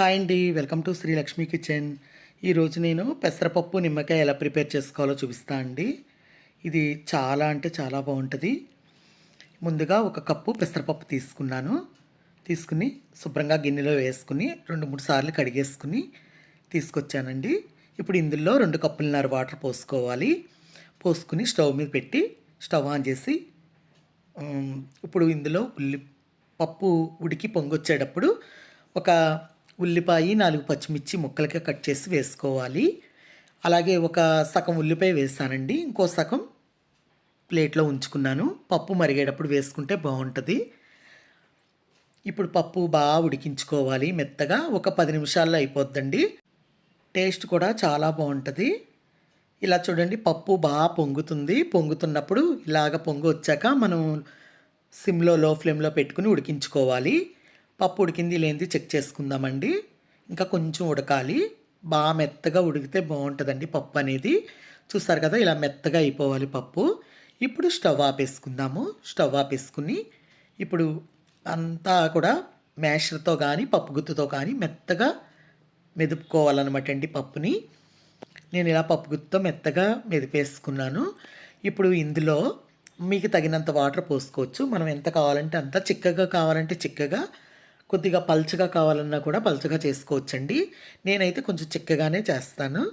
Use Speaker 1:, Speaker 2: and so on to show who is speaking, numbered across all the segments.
Speaker 1: Hi అండి. Welcome to Sri Lakshmi kitchen. ఈరోజు నేను పెసరపప్పు నిమ్మకాయ ఎలా ప్రిపేర్ చేసుకోవాలో చూపిస్తా అండి. ఇది చాలా అంటే చాలా బాగుంటుంది. ముందుగా ఒక కప్పు పెసరపప్పు తీసుకున్నాను. తీసుకుని శుభ్రంగా గిన్నెలో వేసుకుని రెండు మూడు సార్లు కడిగేసుకుని తీసుకొచ్చానండి. ఇప్పుడు ఇందులో రెండు కప్పులున్నర వాటర్ పోసుకోవాలి. పోసుకుని స్టవ్ మీద పెట్టి స్టవ్ ఆన్ చేసి ఇప్పుడు ఇందులో ఉల్లి పప్పు ఉడికి పొంగొచ్చేటప్పుడు ఒక ఉల్లిపాయ నాలుగు పచ్చిమిర్చి ముక్కలుగా కట్ చేసి వేసుకోవాలి. అలాగే ఒక సగం ఉల్లిపాయ వేసానండి. ఇంకో సగం ప్లేట్లో ఉంచుకున్నాను. పప్పు మరిగేటప్పుడు వేసుకుంటే బాగుంటుంది. ఇప్పుడు పప్పు బాగా ఉడికించుకోవాలి మెత్తగా. ఒక పది నిమిషాల్లో అయిపోద్దండి. టేస్ట్ కూడా చాలా బాగుంటుంది. ఇలా చూడండి పప్పు బాగా పొంగుతుంది. పొంగుతున్నప్పుడు ఇలాగ పొంగు వచ్చాక మనం సిమ్లో లో ఫ్లేమ్లో పెట్టుకుని ఉడికించుకోవాలి. పప్పు ఉడికింది లేనిది చెక్ చేసుకుందామండి. ఇంకా కొంచెం ఉడకాలి. బాగా మెత్తగా ఉడికితే బాగుంటుందండి పప్పు అనేది. చూస్తారు కదా ఇలా మెత్తగా అయిపోవాలి పప్పు. ఇప్పుడు స్టవ్ ఆపేసుకుందాము. స్టవ్ ఆపేసుకుని ఇప్పుడు అంతా కూడా మ్యాషర్తో కానీ పప్పు గుత్తుతో కానీ మెత్తగా మెదుపుకోవాలన్నమాట అండి పప్పుని. నేను ఇలా పప్పు గుత్తుతో మెత్తగా మెదిపేసుకున్నాను. ఇప్పుడు ఇందులో మీకు తగినంత వాటర్ పోసుకోవచ్చు. మనం ఎంత కావాలంటే అంత చిక్కగా కావాలంటే చిక్కగా కొద్దిగా పల్చగా కావాలన్నా కూడా పల్చగా చేసుకోవచ్చండి. నేనైతే కొంచెం చిక్కగానే చేస్తాను.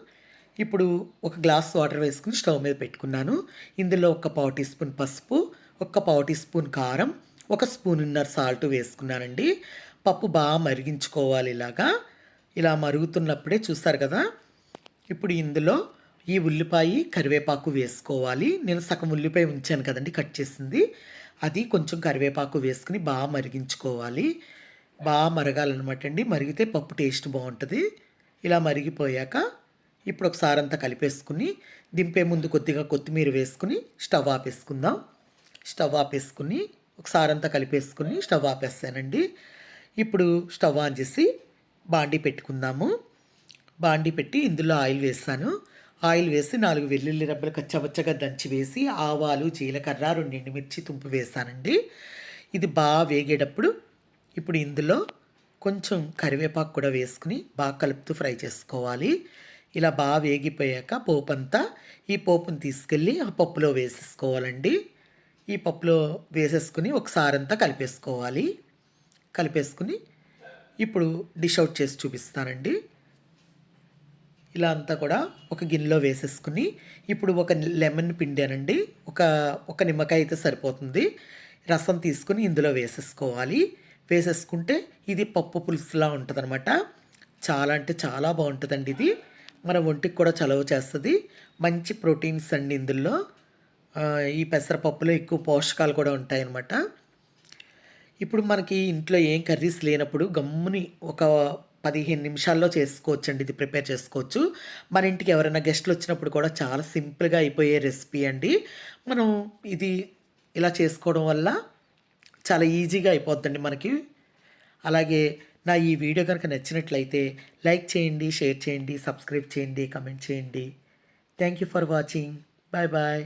Speaker 1: ఇప్పుడు ఒక గ్లాస్ వాటర్ వేసుకుని స్టవ్ మీద పెట్టుకున్నాను. ఇందులో ఒక పావు టీ స్పూన్ పసుపు ఒక పావు టీ స్పూన్ కారం ఒక స్పూన్ ఉన్నర సాల్ట్ వేసుకున్నానండి. పప్పు బాగా మరిగించుకోవాలి ఇలాగా. ఇలా మరుగుతున్నప్పుడే చూస్తారు కదా. ఇప్పుడు ఇందులో ఈ ఉల్లిపాయ కరివేపాకు వేసుకోవాలి. నేను సగం ఉల్లిపాయ ఉంచాను కదండి కట్ చేసింది. అది కొంచెం కరివేపాకు వేసుకుని బాగా మరిగించుకోవాలి. బాగా మరగాలన్నమాట అండి మరిగితే పప్పు టేస్ట్ బాగుంటుంది. ఇలా మరిగిపోయాక ఇప్పుడు ఒకసారి అంతా కలిపేసుకుని దింపే ముందు కొద్దిగా కొత్తిమీర వేసుకుని స్టవ్ ఆపేసుకుందాం. స్టవ్ ఆపేసుకుని ఒకసారి అంతా కలిపేసుకుని స్టవ్ ఆపేస్తానండి. ఇప్పుడు స్టవ్ ఆన్ చేసి బాండీ పెట్టుకుందాము. బాండీ పెట్టి ఇందులో ఆయిల్ వేస్తాను. ఆయిల్ వేసి నాలుగు వెల్లుల్లి రబ్బలు కచ్చబచ్చగా దంచి వేసి ఆవాలు జీలకర్ర రెండు ఎండుమిర్చి తుంపు వేసానండి ఇది బాగా వేగేటప్పుడు ఇప్పుడు ఇందులో కొంచెం కరివేపాకు కూడా వేసుకుని బాగా కలుపుతూ ఫ్రై చేసుకోవాలి. ఇలా బాగా వేగిపోయాక పోపు అంతా ఈ పోపుని తీసుకెళ్ళి ఆ పప్పులో వేసేసుకోవాలండి. ఈ పప్పులో వేసేసుకుని ఒకసారి అంతా కలిపేసుకోవాలి. కలిపేసుకుని ఇప్పుడు డిష్ అవుట్ చేసి చూపిస్తానండి. ఇలా అంతా కూడా ఒక గిన్నెలో వేసేసుకుని ఇప్పుడు ఒక లెమన్ పిండానండి. ఒక ఒక నిమ్మకాయ అయితే సరిపోతుంది. రసం తీసుకుని ఇందులో వేసేసుకోవాలి. వేసేసుకుంటే ఇది పప్పు పులుసులా ఉంటుంది చాలా అంటే చాలా బాగుంటుందండి ఇది. మన ఒంటికి కూడా చలవ చేస్తుంది. మంచి ప్రోటీన్స్ అండి ఇందులో. ఈ పెసరపప్పులో ఎక్కువ పోషకాలు కూడా ఉంటాయన్నమాట. ఇప్పుడు మనకి ఇంట్లో ఏం కర్రీస్ లేనప్పుడు గమ్ముని ఒక పదిహేను నిమిషాల్లో చేసుకోవచ్చండి ఇది ప్రిపేర్ చేసుకోవచ్చు. మన ఇంటికి ఎవరైనా గెస్ట్లు వచ్చినప్పుడు కూడా చాలా సింపుల్గా అయిపోయే రెసిపీ అండి. మనం ఇది ఇలా చేసుకోవడం వల్ల చాలా ఈజీగా అయిపోద్దండి మనకి. అలాగే నా ఈ వీడియో కనుక నచ్చినట్లయితే లైక్ చేయండి షేర్ చేయండి సబ్స్క్రైబ్ చేయండి కమెంట్ చేయండి. Thank you for watching bye bye